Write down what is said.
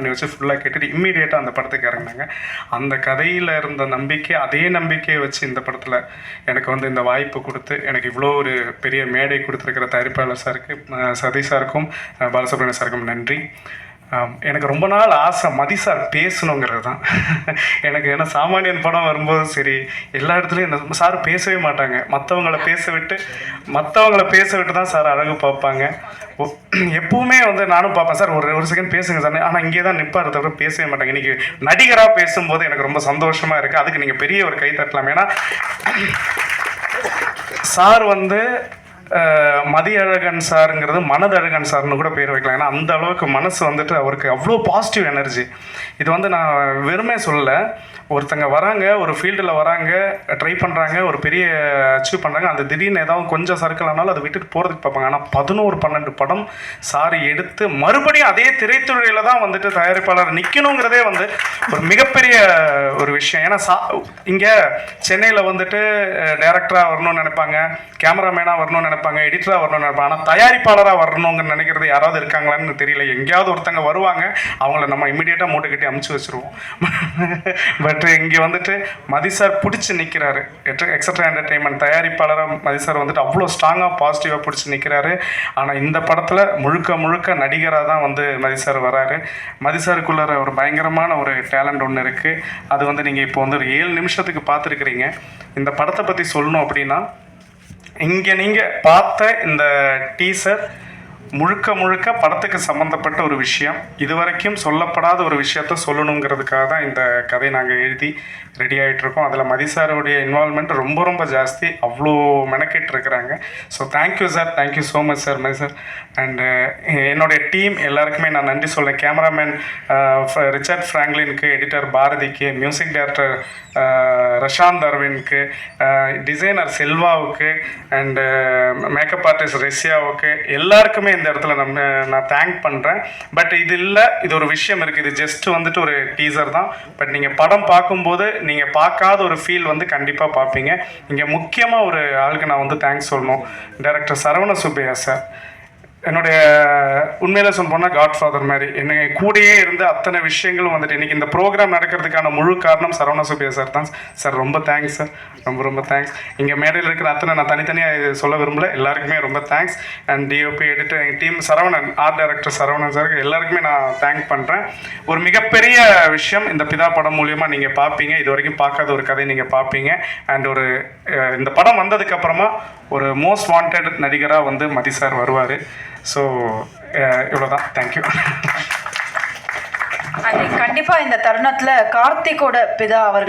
பண்ணி வச்சு ஃபுல்லாக கேட்டுட்டு இம்மீடியட்டாக அந்த படத்துக்கு இறங்கினாங்க. அந்த கதையில் இருந்த நம்பிக்கை அதே நம்பிக்கையை வச்சு இந்த படத்தில் எனக்கு வந்து இந்த வாய்ப்பு கொடுத்து எனக்கு இவ்வளோ ஒரு பெரிய மேடை கொடுத்துருக்கிற தயாரிப்பாளர் சாருக்கு சதீஷ் சாருக்கும் பாலசுப்ரமணிய சாருக்கும் நன்றி. எனக்கு ரொம்ப நாள் ஆசை மதி சார் பேசணுங்கிறது தான். எனக்கு ஏன்னா சாமானியன் படம் வரும்போது சரி எல்லா இடத்துலையும் என்ன சார் பேசவே மாட்டாங்க. மற்றவங்கள பேச விட்டு மற்றவங்கள பேச விட்டு தான் சார் அழகு பார்ப்பாங்க. எப்பவுமே வந்து நானும் பார்ப்பேன். சார் ஒரு ஒரு செகண்ட் பேசுங்க சார் ஆனால் இங்கே தான் நிற்பார் தவிர பேசவே மாட்டாங்க. இன்றைக்கி நடிகராக பேசும்போது எனக்கு ரொம்ப சந்தோஷமாக இருக்குது அதுக்கு நீங்கள் பெரிய ஒரு கை தட்டலாம். ஏன்னா சார் வந்து மதியழகன் சாருங்கிறது மனதழகன் சார்னு கூட பேர் வைக்கலாம். ஏன்னா அந்த அளவுக்கு மனசு வந்துட்டு அவருக்கு அவ்வளோ பாசிட்டிவ் எனர்ஜி இது வந்து நான் வெறுமே சொல்லலை. ஒருத்தங்க வராங்க ஒரு ஃபீல்டில் வராங்க ட்ரை பண்ணுறாங்க ஒரு பெரிய அச்சீவ் பண்ணுறாங்க அந்த திடீர்னு ஏதாவது கொஞ்சம் சர்க்கிள் ஆனாலும் அதை விட்டுட்டு போகிறதுக்கு பார்ப்பாங்க. ஆனால் பதினோரு பன்னெண்டு படம் சாரி எடுத்து மறுபடியும் அதே திரைத்துறையில் தான் வந்துட்டு தயாரிப்பாளர் நிற்கணுங்கிறதே வந்து ஒரு மிகப்பெரிய ஒரு விஷயம். ஏன்னா சா இங்கே சென்னையில் வந்துட்டு டேரக்டராக வரணும்னு நினைப்பாங்க கேமராமேனாக வரணும்னு நினைப்பாங்க எடிட்டராக வரணும்னு நினைப்பாங்க. ஆனால் தயாரிப்பாளராக வரணுங்க நினைக்கிறது யாராவது இருக்காங்களான்னு தெரியல. எங்கேயாவது ஒருத்தங்க வருவாங்க அவங்கள நம்ம இமீடியட்டாக மூட்டை கட்டி அமுச்சு வச்சிருவோம். பட் இங்கே வந்துட்டு மதி சார் பிடிச்சி நிற்கிறாரு எக்ஸட்ரா என்டர்டெயின்மெண்ட் தயாரிப்பாளராக மதி சார் வந்துட்டு அவ்வளோ ஸ்ட்ராங்காக பாசிட்டிவாக பிடிச்சி நிற்கிறாரு ஆனால் இந்த படத்தில் முழுக்க முழுக்க நடிகராக தான் வந்து மதி சார் வராரு. மதி சாருக்குள்ளார ஒரு பயங்கரமான ஒரு டேலண்ட் ஒன்று இருக்குது அது வந்து நீங்கள் இப்போ வந்து ஒரு ஏழு நிமிஷத்துக்கு பார்த்துருக்குறீங்க இந்த படத்தை பற்றி சொல்லணும் அப்படின்னா இங்கே நீங்கள் பார்த்த இந்த டீசர் முழுக்க முழுக்க படத்துக்கு சம்மந்தப்பட்ட ஒரு விஷயம். இதுவரைக்கும் சொல்லப்படாத ஒரு விஷயத்த சொல்லணுங்கிறதுக்காக தான் இந்த கதையை நாங்கள் எழுதி ரெடி ஆகிட்டு இருக்கோம் அதில் மதிசாரோடைய இன்வால்மெண்ட் ரொம்ப ரொம்ப ஜாஸ்தி. அவ்வளோ மெனக்கிட்டு இருக்கிறாங்க so thank you sir thank you so much sir Mathi sir and என்னுடைய டீம் எல்லாருக்குமே நான் நன்றி சொல்கிறேன் கேமராமேன் ரிச்சர்ட் ஃப்ராங்க்லினுக்கு எடிட்டர் பாரதிக்கு மியூசிக் டைரக்டர் ரஷாந்த் அரவிந்த்க்கு டிசைனர் செல்வாவுக்கு அண்டு மேக்கப் ஆர்டிஸ்ட் ரஷ்யாவுக்கு எல்லாருக்குமே இந்த இடத்துல நம்ம நான் தேங்க் பண்ணுறேன் பட் இது இல்லை இது ஒரு விஷயம் இருக்குது. இது ஜஸ்ட் வந்துட்டு ஒரு டீசர் தான். பட் நீங்கள் படம் பார்க்கும்போது நீங்கள் பார்க்காத ஒரு ஃபீல் வந்து கண்டிப்பாக பார்ப்பீங்க. இங்கே முக்கியமாக ஒரு ஆளுக்கு நான் வந்து தேங்க்ஸ் சொல்லணும். டைரக்டர் சரவண சுப்பையா சார் என்னுடைய உண்மையில சொல்ல போனால் காட்ஃபாதர் மாதிரி. என்னை கூடயே இருந்து அத்தனை விஷயங்களும் வந்துட்டு இன்னைக்கு இந்த ப்ரோக்ராம் நடக்கிறதுக்கான முழு காரணம் சரவண சுப்பியா சார் தான். சார் ரொம்ப தேங்க்ஸ் சார் ரொம்ப ரொம்ப தேங்க்ஸ் இங்கே மேடையில் இருக்கிற அத்தனை நான் தனித்தனியாக சொல்ல விரும்பல. எல்லாருக்குமே ரொம்ப தேங்க்ஸ் அண்ட் டிஓபி எடிட்டர் எங்கள் team Saravanan art director Saravanan சாருக்கு எல்லாருக்குமே நான் தேங்க் பண்ணுறேன் ஒரு மிகப்பெரிய விஷயம் இந்த பிதா படம் மூலியமாக நீங்கள் பார்ப்பீங்க இது வரைக்கும் பார்க்காத ஒரு கதை நீங்கள் பார்ப்பீங்க அண்ட் ஒரு இந்த படம் வந்ததுக்கப்புறமா ஒரு மோஸ்ட் வாண்டட் நடிகராக வந்து மதி சார் வருவார். ஸோ இவ்வளோதான் தேங்க்யூ கண்டிப்பா இந்த தருணத்தில் கார்த்திக்கோட பிதா அவர்களை